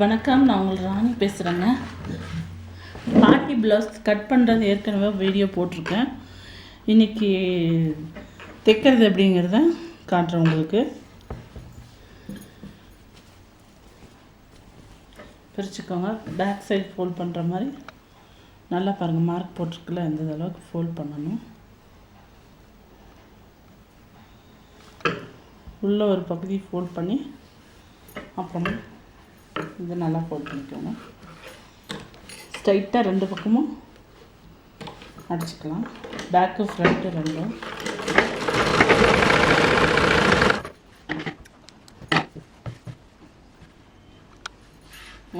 வணக்கம் நான் உங்கள் ராணி பேசுகிறேங்க பாட்டி ப்ளவுஸ் கட் பண்ணுறது ஏற்கனவே வீடியோ போட்டிருக்கேன். இன்றைக்கி தைக்கிறது அப்படிங்கிறத காட்டுறேன் உங்களுக்கு. பிரிச்சுக்கோங்க. பேக் சைடு ஃபோல்ட் பண்ணுற மாதிரி. நல்லா பாருங்கள் மார்க் போட்டிருக்குல்ல இந்த அளவுக்கு ஃபோல்ட் பண்ணணும். உள்ள ஒரு பகுதி ஃபோல்ட் பண்ணி அப்புறமா இது நல்லா போட்டுக்கோங்க பண்ணிக்கோங்க. ஸ்ட்ரைட்டாக ரெண்டு பக்கமும் அடிச்சுக்கலாம். பேக்கு ஃப்ரண்ட்டு ரெண்டும்.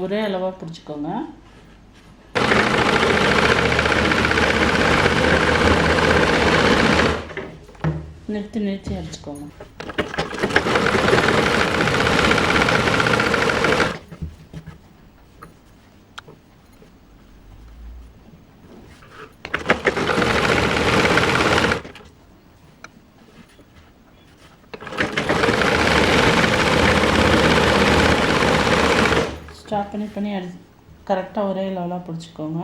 ஒரே அளவாக பிடிச்சிக்கோங்க. நிறுத்தி நிறுத்தி அடிச்சுக்கோங்க. ஸ்டாப் பண்ணி பண்ணி அடி கரெக்டாக ஒரே லெவலாக பிடிச்சிக்கோங்க.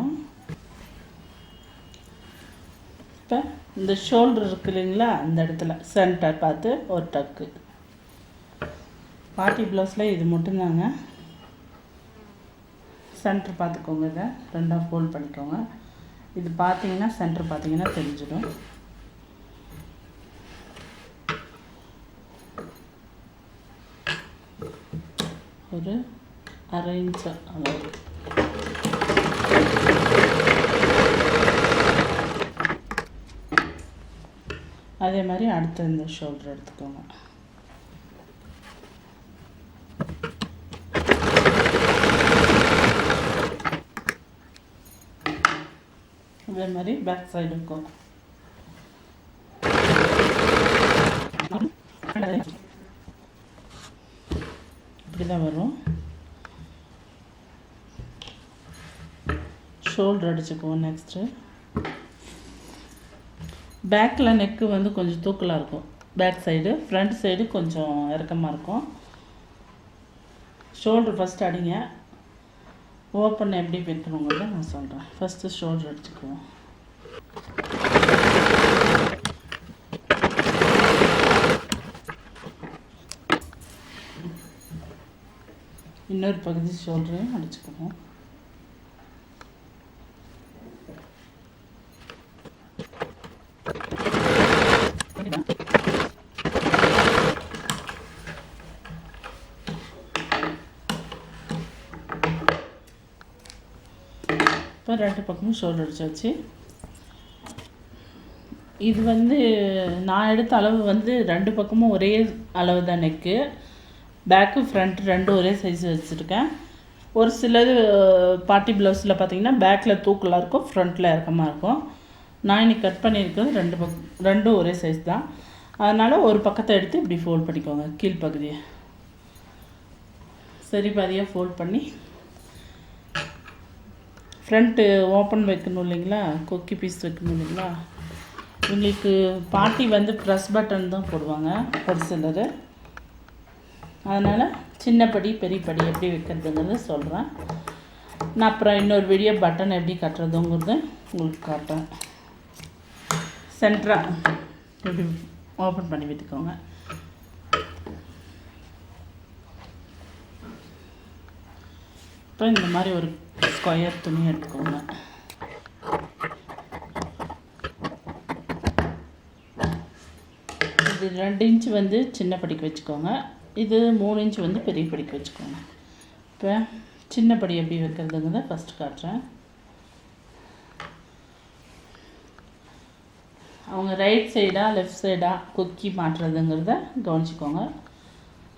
இப்போ இந்த ஷோல்டர் இருக்கு இல்லைங்களா அந்த இடத்துல சென்டர் பார்த்து ஒரு டக்கு பார்ட்டி ப்ளவுஸில் இது மட்டும்தாங்க. சென்டர் பார்த்துக்கோங்க இதை ரெண்டாக ஃபோல்ட் பண்ணிக்கோங்க. இது பார்த்தீங்கன்னா சென்டர் பார்த்தீங்கன்னா தெரிஞ்சிடும். ஒரு அரை அளவு அதே மாதிரி அடுத்த இந்த ஷோல்டர் எடுத்துக்கோங்க. அதே மாதிரி பேக் சைடுக்கும் இப்படி தான் வரும். ஷோல்டர் அடிச்சுக்குவோம் நெக்ஸ்ட்டு பேக்கில் நெக்கு வந்து கொஞ்சம் தூக்கலாக இருக்கும். பேக் சைடு ஃப்ரண்ட் சைடு கொஞ்சம் இறக்கமாக இருக்கும். ஷோல்டர் ஃபஸ்ட் அடிங்க. ஓப்பன் எப்படி வைக்கணுங்கிறத நான் சொல்கிறேன் ஃபஸ்ட்டு ஷோல்டர் அடிச்சுக்குவோம். இன்னொரு பகுதி ஷோல்டரையும் அடிச்சுக்குவோம். இப்போ ரெண்டு பக்கமும் ஷோல்டர் அடிச்சாச்சு இது வந்து நான் எடுத்த அளவு வந்து ரெண்டு பக்கமும் ஒரே அளவு தான் நெக்கு பேக்கு ஃப்ரண்ட் ரெண்டும் ஒரே சைஸ் வச்சுருக்கேன். ஒரு சிலது பார்ட்டி ப்ளவுஸில் பார்த்தீங்கன்னா பேக்கில் தூக்கலாக இருக்கும் ஃப்ரண்ட்டில் இறக்கமாக இருக்கும். நான் இன்னைக்கு கட் பண்ணியிருக்கிறது ரெண்டு பக் ரெண்டும் ஒரே சைஸ் தான். அதனால் ஒரு பக்கத்தை எடுத்து இப்படி ஃபோல்ட் பண்ணிக்கோங்க கீழ்ப்பகுதியை சரி பாதியாக ஃபோல்ட் பண்ணி ஃப்ரண்ட்டு ஓப்பன் வைக்கணும் இல்லைங்களா? கொக்கி பீஸ் வைக்கணும் இல்லைங்களா? இவங்களுக்கு பாட்டி வந்து ப்ரெஸ் பட்டன் தான் போடுவாங்க ஒரு சிலர். அதனால் சின்ன படி பெரிய படி எப்படி வைக்கிறதுங்கிறத சொல்கிறேன் நான் அப்புறம் இன்னொரு வீடியோ பட்டன் எப்படி கட்டுறதுங்கிறத உங்களுக்கு காட்டுறேன். சென்ட்ராக இப்படி ஓப்பன் பண்ணி விட்டுக்கோங்க. அப்புறம் இந்த மாதிரி ஒரு ஸ்கொயர் துணி எடுத்துக்கோங்க. இது ரெண்டு இன்ச் வந்து சின்ன படிக்கு வச்சுக்கோங்க. இது மூணு இன்ச் வந்து பெரிய படிக்கு வச்சுக்கோங்க. இப்போ சின்ன படி எப்படி வைக்கிறதுங்கிறத ஃபஸ்ட்டு காட்டுறேன். அவங்க ரைட் சைடாக லெஃப்ட் சைடாக கொக்கி மாட்டுறதுங்கிறத கவனிச்சுக்கோங்க.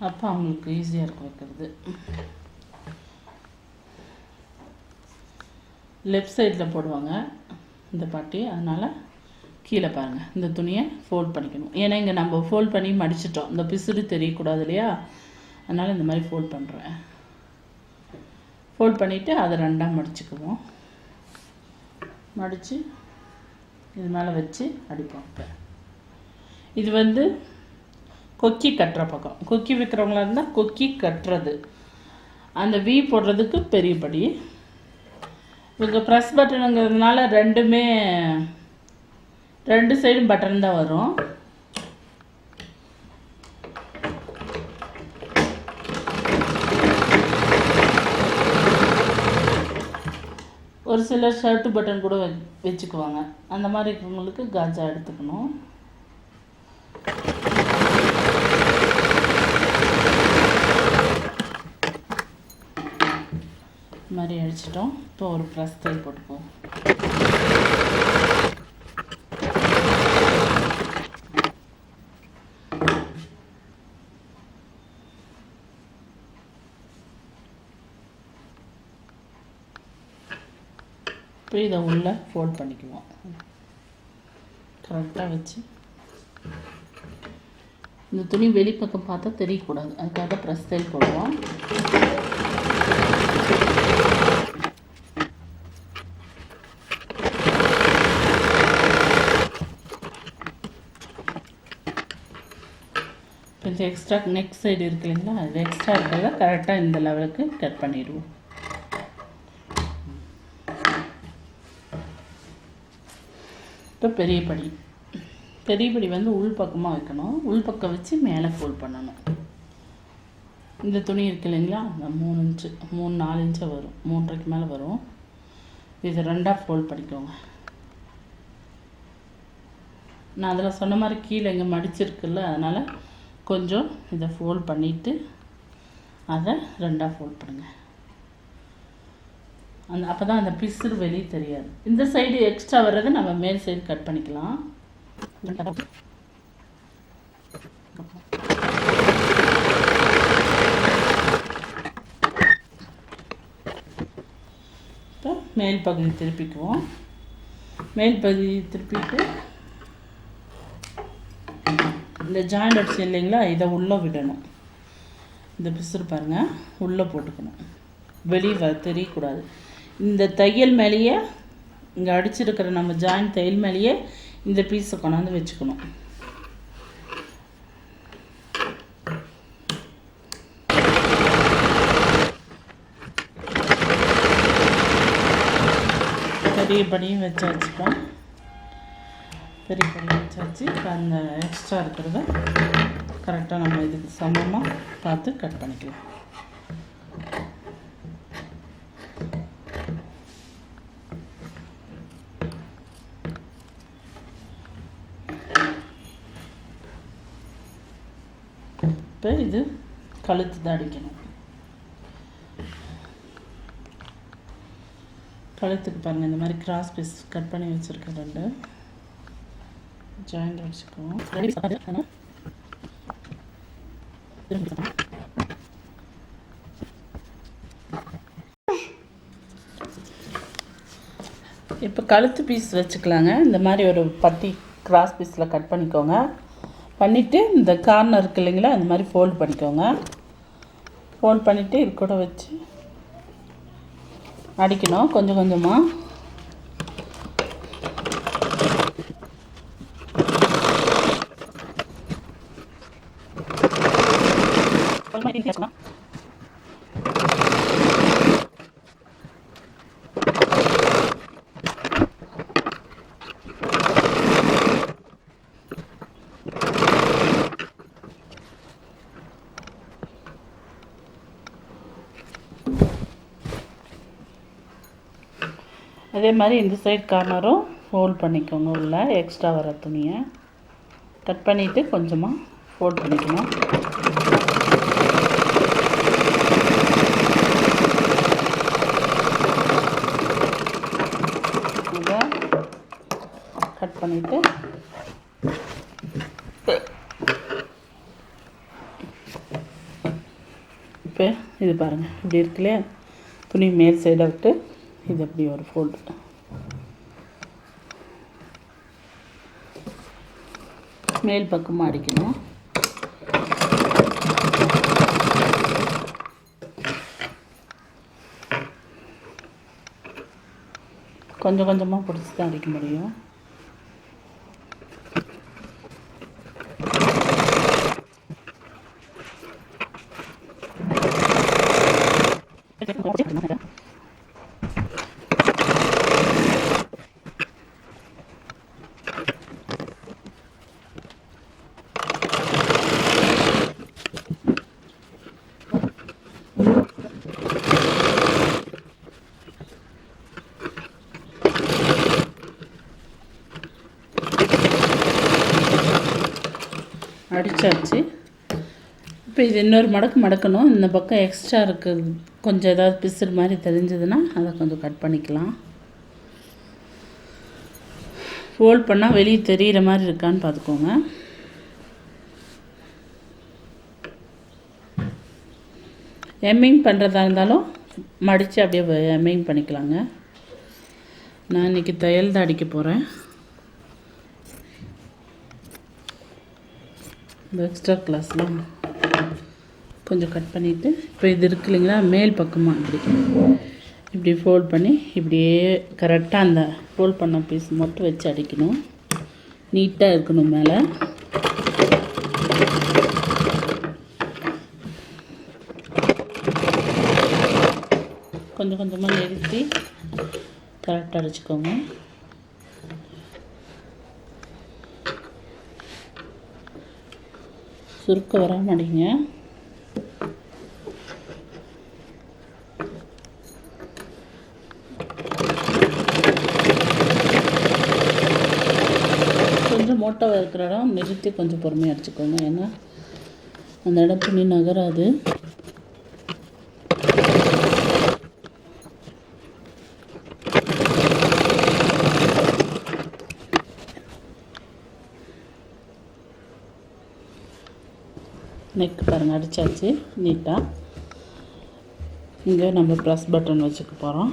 அப்போ அவங்களுக்கு ஈஸியாக இருக்கும் வைக்கிறது. லெஃப்ட் சைடில் போடுவாங்க இந்த பாட்டி. அதனால் கீழே பாருங்கள் இந்த துணியை ஃபோல்ட் பண்ணிக்கணும். ஏன்னா இங்கே நம்ம ஃபோல்ட் பண்ணி மடிச்சிட்டோம். இந்த பிசுறு தெரியக்கூடாது இல்லையா? அதனால் இந்த மாதிரி ஃபோல்ட் பண்ணுறேன் ஃபோல்ட் பண்ணிவிட்டு அதை ரெண்டாக மடிச்சுக்குவோம். மடித்து இது மேலே வச்சு அடிப்போம் இப்போ இது வந்து கொக்கி கட்டுற பக்கம். கொக்கி விற்கிறவங்களா இருந்தால் கொக்கி கட்டுறது. அந்த வி போடுறதுக்கு பெரியபடி உங்களுக்கு ப்ரெஸ் பட்டனுங்கிறதுனால ரெண்டுமே ரெண்டு சைடும் பட்டன் தான் வரும். ஒரு சிலர் ஷர்ட்டு பட்டன் கூட வச்சுக்குவாங்க. அந்த மாதிரி இருக்கிறவங்களுக்கு காஜா எடுத்துக்கணும். இந்த மாதிரி அடிச்சிட்டோம். இப்போ ஒரு ப்ரெஸ் தையல் போட்டுக்குவோம். இப்போ இதை உள்ளே ஃபோல்ட் பண்ணிக்குவோம். கரெக்டாக வச்சு. இந்த துணி வெளிப்பக்கம் பார்த்தா தெரியக்கூடாது. அதுக்காக ப்ரெஸ் தையல் போடுவோம். எக்ஸ்ட்ரா நெக் சைடு இருக்கு இல்லைங்களா? அது எக்ஸ்ட்ரா இருக்கிறத கரெக்டாக இந்த லெவலுக்கு கட் பண்ணிடுவோம். இப்போ பெரிய படி. பெரிய படி வந்து உள் பக்கமாக வைக்கணும். உள் பக்கம் வச்சு மேலே ஃபோல்ட் பண்ணணும். இந்த துணி இருக்கு இல்லைங்களா? அந்த மூணு இன்ச்சு மூணு நாலு இன்ச்சாக வரும். மூன்றரைக்கு மேலே வரும். இது ரெண்டாக ஃபோல்ட் பண்ணிக்கோங்க. நான் அதில் சொன்ன மாதிரி கீழே இங்கே மடிச்சிருக்குல்ல அதனால் கொஞ்சம் இதை ஃபோல்ட் பண்ணிவிட்டு அதை ரெண்டாக ஃபோல்ட் பண்ணுங்கள் அந்த அப்போ தான் அந்த பிசுறு வெளியே தெரியாது. இந்த சைடு எக்ஸ்ட்ரா வர்றதை நம்ம மேல் சைடு கட் பண்ணிக்கலாம். இப்போ மேல் பகுதி திருப்பிக்குவோம். மேல் பகுதி திருப்பிட்டு இந்த ஜாயிண்ட் அடிச்சு இல்லைங்களா? இதை உள்ளே விடணும். இந்த பிசுறு பாருங்கள் உள்ளே போட்டுக்கணும். வெளியே வ தெரியக்கூடாது. இந்த தையல் மேலேயே இங்கே அடிச்சிருக்கிற நம்ம ஜாயிண்ட் தையல் மேலேயே இந்த பீஸை கொண்டாந்து வச்சுக்கணும். பெரிய படியும் வச்சுப்போம் பெரிய படி வச்சாச்சு. இப்போ அந்த எக்ஸ்ட்ரா இருக்கிறத கரெக்டாக நம்ம இதுக்கு சமமாக பார்த்து கட் பண்ணிக்கலாம். இப்போ இது கழுத்து தான் அடிக்கணும். கழுத்துக்கு பாருங்கள் இந்த மாதிரி கிராஸ் பீஸ் கட் பண்ணி வச்சுருக்கேன் ரெண்டு ஜாயிண்ட் அடிச்சுக்குவோம் இப்போ கழுத்து பீஸ் வச்சுக்கலாங்க. இந்த மாதிரி ஒரு பட்டி கிராஸ் பீஸில் கட் பண்ணிக்கோங்க. பண்ணிவிட்டு இந்த கார்னர் இருக்கு இல்லைங்களா இந்த மாதிரி ஃபோல்ட் பண்ணிக்கோங்க. ஃபோல்ட் பண்ணிவிட்டு இது கூட வச்சு அடிக்கணும் கொஞ்சம் கொஞ்சமாக அதே மாதிரி இந்த சைடு கார்னரும் ஃபோல்ட் பண்ணிக்கோங்க உள்ள எக்ஸ்ட்ரா வர துணியை. கட் பண்ணிவிட்டு கொஞ்சமாக ஃபோல்ட் பண்ணிக்கணும். இதை கட் பண்ணிவிட்டு இப்போ இது பாருங்கள் இப்படி இருக்கு இல்லையா? துணி மேல் சைடை விட்டு இது அப்படி ஒரு ஃபோல்டு மேல் பக்கமாக அடிக்கணும். கொஞ்சம் கொஞ்சமாக பிடிச்சி தான் அடிக்க முடியும். அடிச்சாச்சு. இப்போ இது இன்னொரு மடக்கு மடக்கணும். இந்த பக்கம் எக்ஸ்ட்ரா இருக்குது கொஞ்சம் ஏதாவது பிசுறு மாதிரி தெரிஞ்சதுன்னா அதை கொஞ்சம் கட் பண்ணிக்கலாம். ஃபோல்ட் பண்ணால் வெளியே தெரிகிற மாதிரி இருக்கான்னு பார்த்துக்கோங்க. எம்மிங் பண்ணுறதா இருந்தாலும் மடித்து அப்படியே எம்மிங் பண்ணிக்கலாங்க. நான் இன்றைக்கி தையல் தான் அடிக்க போகிறேன் இந்த எக்ஸ்ட்ரா கிளாஸ்லாம் கொஞ்சம் கட் பண்ணிவிட்டு இப்போ இது இருக்கு இல்லைங்களா மேல் பக்கமாக இப்படி. இப்படி ஃபோல்ட் பண்ணி இப்படியே கரெக்டாக அந்த ஃபோல்ட் பண்ண பீஸ் மட்டும் வச்சு அடிக்கணும். நீட்டாக இருக்கணும் மேலே. கொஞ்சம் கொஞ்சமாக நிறுத்தி கரெக்டாக அடிச்சுக்கோங்க. சுருக்க வராம அடிங்க. கொஞ்சம் மோட்டாவாக இருக்கிற இடம் நிறுத்தி கொஞ்சம் பொறுமையாக அடிச்சுக்கோங்க. ஏன்னா அந்த இடம் துணி நகராது. நெக் பாருங்கள் அடித்தாச்சு நீட்டாக இங்கே நம்ம ப்ளஸ் பட்டன் வச்சுக்க போகிறோம்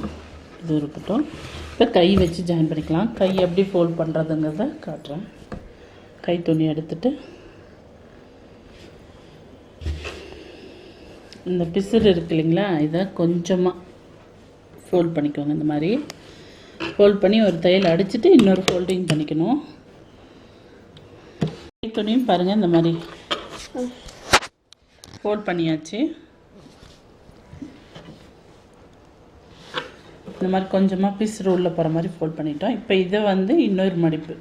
இது இருக்கட்டும். இப்போ கை வச்சு ஜாயின் பண்ணிக்கலாம். கை எப்படி ஃபோல்ட் பண்ணுறதுங்கிறத காட்டுறேன். கை துணி எடுத்துட்டு. இந்த பிசுறு இருக்கு இல்லைங்களா இதை கொஞ்சமாக ஃபோல்ட் பண்ணிக்கோங்க. இந்த மாதிரி ஃபோல்ட் பண்ணி ஒரு தையல் அடிச்சுட்டு இன்னொரு ஃபோல்டிங் பண்ணிக்கணும். கை துணியும் பாருங்கள் இந்த மாதிரி. ஃபோல்ட் பண்ணியாச்சு. இந்த மாதிரி கொஞ்சமாக பீஸ் ரூலில் போகிற மாதிரி ஃபோல்ட் பண்ணிட்டோம். இப்போ இதை வந்து இன்னொரு மடிப்பு.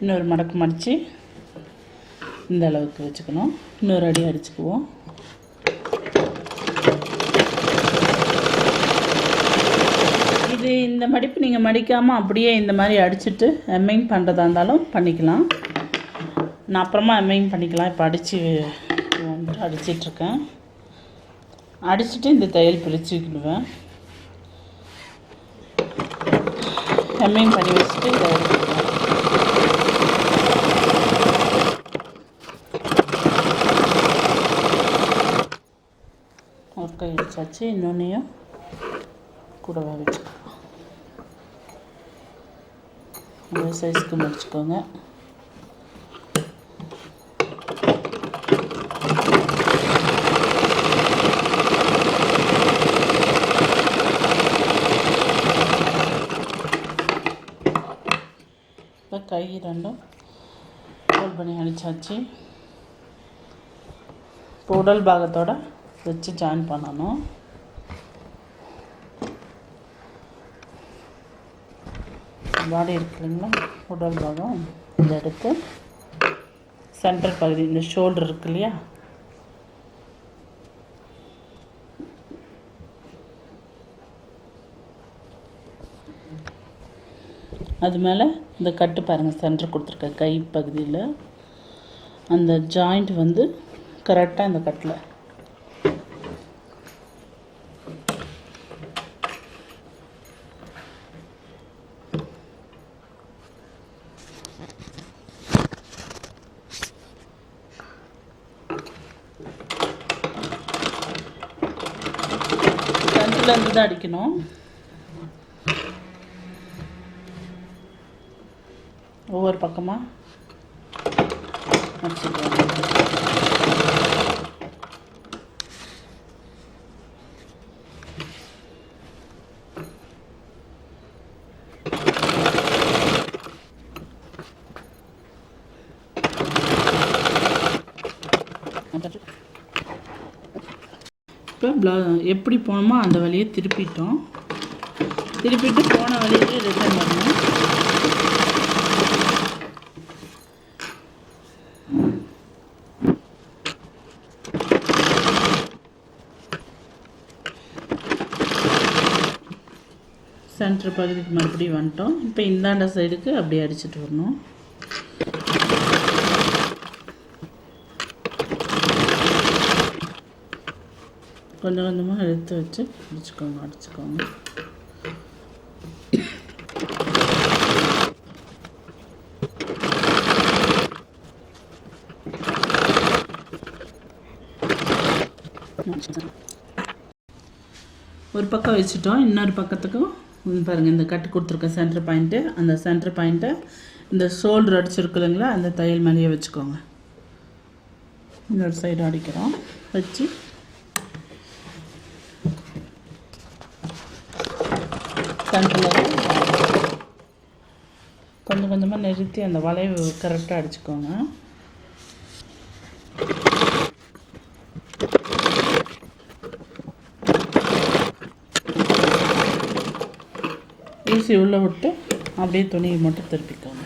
இன்னொரு மடக்கு மடித்து இந்த அளவுக்கு வச்சுக்கணும். இன்னொரு அடி அடிச்சுக்குவோம். இது இந்த மடிப்பு நீங்கள் மடிக்காமல் அப்படியே இந்த மாதிரி அடிச்சுட்டு எம்ஐங் பண்ணுறதா இருந்தாலும் பண்ணிக்கலாம். நான் அப்புறமா எம்மைங் பண்ணிக்கலாம். இப்போ அடித்து வந்து அடிச்சிட்ருக்கேன். அடிச்சுட்டு இந்த தையல் பிரிச்சுக்கிடுவேன் எம்மிங் பண்ணி வச்சுட்டு தையல் பிரிப்பேன். ஒரு கை அடிச்சாச்சு இன்னொன்றையும் கூடவே வச்சுக்கலாம். சைஸ்க்கு முடிச்சுக்கோங்க இப்போ கை ரெண்டும் ரோல் பண்ணி அடிச்சாச்சு இப்போ உடல் பாகத்தோட வச்சு ஜாயின் பண்ணணும் பாடி இருக்கு இல்லைங்களா உடல் பாகம் இந்த எடுத்து சென்டர் பகுதி இந்த ஷோல்டர் இருக்கு இல்லையா அது மேலே இந்த கட்டு பாருங்கள் சென்டர் கொடுத்துருக்க கை பகுதியில். அந்த ஜாயிண்ட் வந்து கரெக்டாக இந்த கட்டில். சென்டர்லேருந்து தான் அடிக்கணும். பக்கமாக இப்போ எப்படி போனோமோ அந்த வழியை திருப்பிட்டோம். திருப்பிட்டு போன வழியிலே ரிட்டர்ன் பண்ணோம் மீட்ரு பகுதிக்கு மறுபடியும் வந்துட்டோம். இப்போ இந்தாண்ட சைடுக்கு அப்படியே அடிச்சுட்டு வரணும். கொஞ்சம் கொஞ்சமாக எடுத்து வச்சு அடிச்சுக்கோங்க அடிச்சுக்கோங்க. ஒரு பக்கம் வச்சுட்டோம் இன்னொரு பக்கத்துக்கும். பாருங்கள் இந்த கட்டு கொடுத்துருக்க சென்டர் பாயிண்ட்டு அந்த சென்டர் பாயிண்ட்டை இந்த ஷோல்டர் அடிச்சிருக்கு இல்லைங்களா அந்த தையல் மேலேயே வச்சுக்கோங்க. இன்னொரு சைடு அடிக்கிறோம் வச்சு. சென்டரில் கொஞ்சம் கொஞ்சமாக நிறுத்தி அந்த வளைவு கரெக்டாக அடிச்சுக்கோங்க. ஊசி உள்ளே விட்டு அப்படியே துணியை மட்டும் திருப்பிக்கோங்க.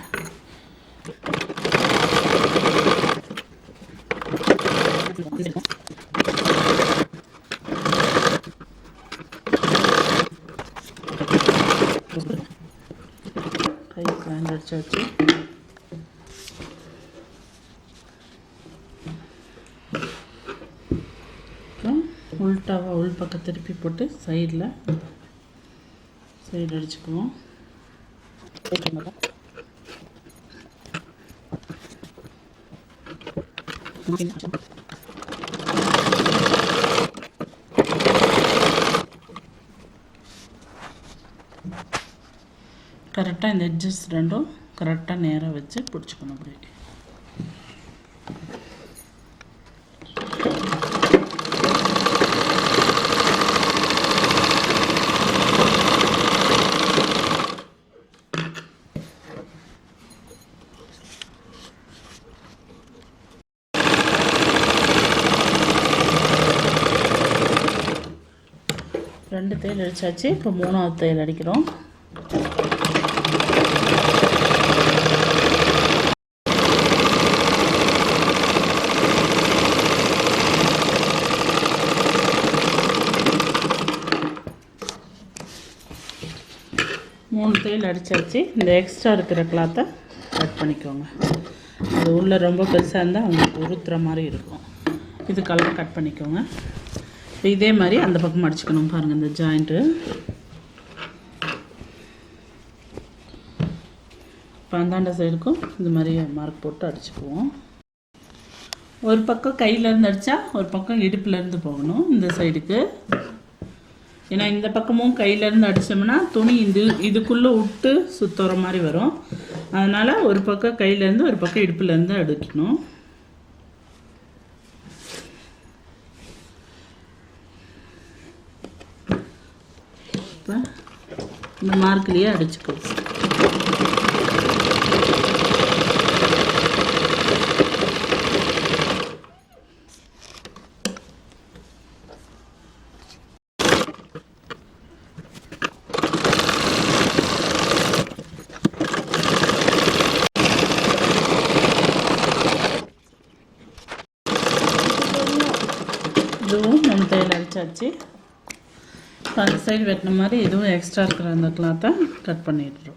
கை ஸ்லாண்ட் அடிச்சாச்சு அப்புறம் உள் பக்கம் திருப்பி போட்டு சைடில் சைடு அடிச்சுக்குவோம் கரெக்டாக இந்த எட்ஜஸ் ரெண்டும் கரெக்டாக நேராக வச்சு தையல் அடிச்சாச்சு இப்போ மூணாவது தையல் அடிக்கிறோம் மூணு தையல் அடித்தாச்சு இந்த எக்ஸ்ட்ரா இருக்கிற கிளாத்தை கட் பண்ணிக்கோங்க. அது உள்ளே ரொம்ப பெருசாக இருந்தால் அவங்களுக்கு உறுத்துற மாதிரி இருக்கும். இதுக்கெல்லாம் கட் பண்ணிக்கோங்க. இதே மாதிரி அந்த பக்கம் அடிச்சுக்கணும் பாருங்கள் இந்த ஜாயிண்ட்டு இப்போ அந்தாண்ட சைடுக்கும் இந்த மாதிரி மார்க் போட்டு அடிச்சுக்குவோம். ஒரு பக்கம் கையிலேருந்து அடித்தா ஒரு பக்கம் இடுப்புலேருந்து போகணும் இந்த சைடுக்கு ஏன்னா இந்த பக்கமும் கையிலேருந்து அடித்தோம்னா துணி இது இதுக்குள்ளே விட்டு சுற்றுற மாதிரி வரும். அதனால் ஒரு பக்கம் கையிலேருந்து ஒரு பக்கம் இடுப்புலேருந்து அடிக்கணும். இப்போ இந்த மார்க்லேயே அடிச்சுக்கோ இதுவும் மூணு தையல் அடிச்சாச்சு இப்போ அந்த சைடு வெட்டின மாதிரி இதுவும் எக்ஸ்ட்ரா இருக்கிற அந்த கிளாத்தை கட் பண்ணிடுறோம்.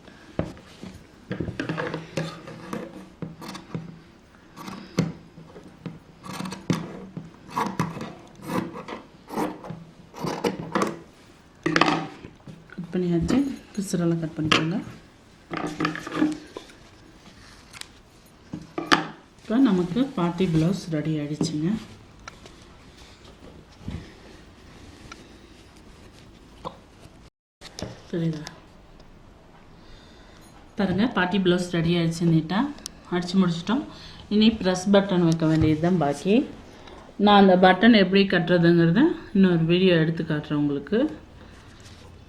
கட் பண்ணியாச்சு. பிசுரெல்லாம் கட் பண்ணிக்கோங்க. இப்போ நமக்கு பார்ட்டி ப்ளவுஸ் ரெடி ஆகிடுச்சுங்க சரிங்களா பாருங்கள் பாட்டி ப்ளவுஸ் ரெடி ஆகிடுச்சு நீட்டாக அடித்து முடிச்சிட்டோம். இனி ப்ரெஸ் பட்டன் வைக்க வேண்டியது தான் பாக்கி. நான் அந்த பட்டன் எப்படி கட்டுறதுங்கிறத இன்னொரு வீடியோ எடுத்து காட்டுறேன் உங்களுக்கு.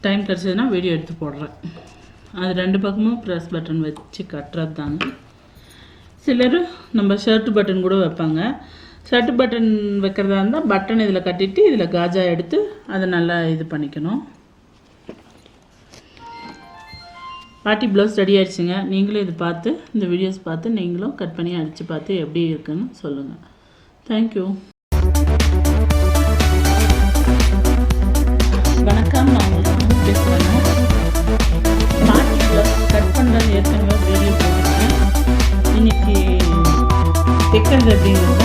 டைம் கிடச்சதுன்னா வீடியோ எடுத்து போடுறேன். அது ரெண்டு பக்கமும் ப்ரெஸ் பட்டன் வச்சு கட்டுறது தாங்க சிலர் நம்ம ஷர்ட் பட்டன் கூட வைப்பாங்க. ஷர்ட் பட்டன் வைக்கிறதா இருந்தால் பட்டன் இதில் கட்டிட்டு இதில் காஜா எடுத்து அதை நல்லா இது பண்ணிக்கணும். பாட்டி ப்ளவுஸ் ரெடி ஆகிடுச்சுங்க நீங்களும் இது பார்த்து இந்த வீடியோஸ் பார்த்து நீங்களும் கட் பண்ணி அடித்து பார்த்து எப்படி இருக்குன்னு சொல்லுங்கள் தேங்க்யூ வணக்கம் பாட்டி ப்ளவுஸ் கட் பண்ணுறது ஏற்கனவே வீடியோ போட்டிருக்கேன். இன்னைக்கு தைக்கிறது அப்படிங்கிறது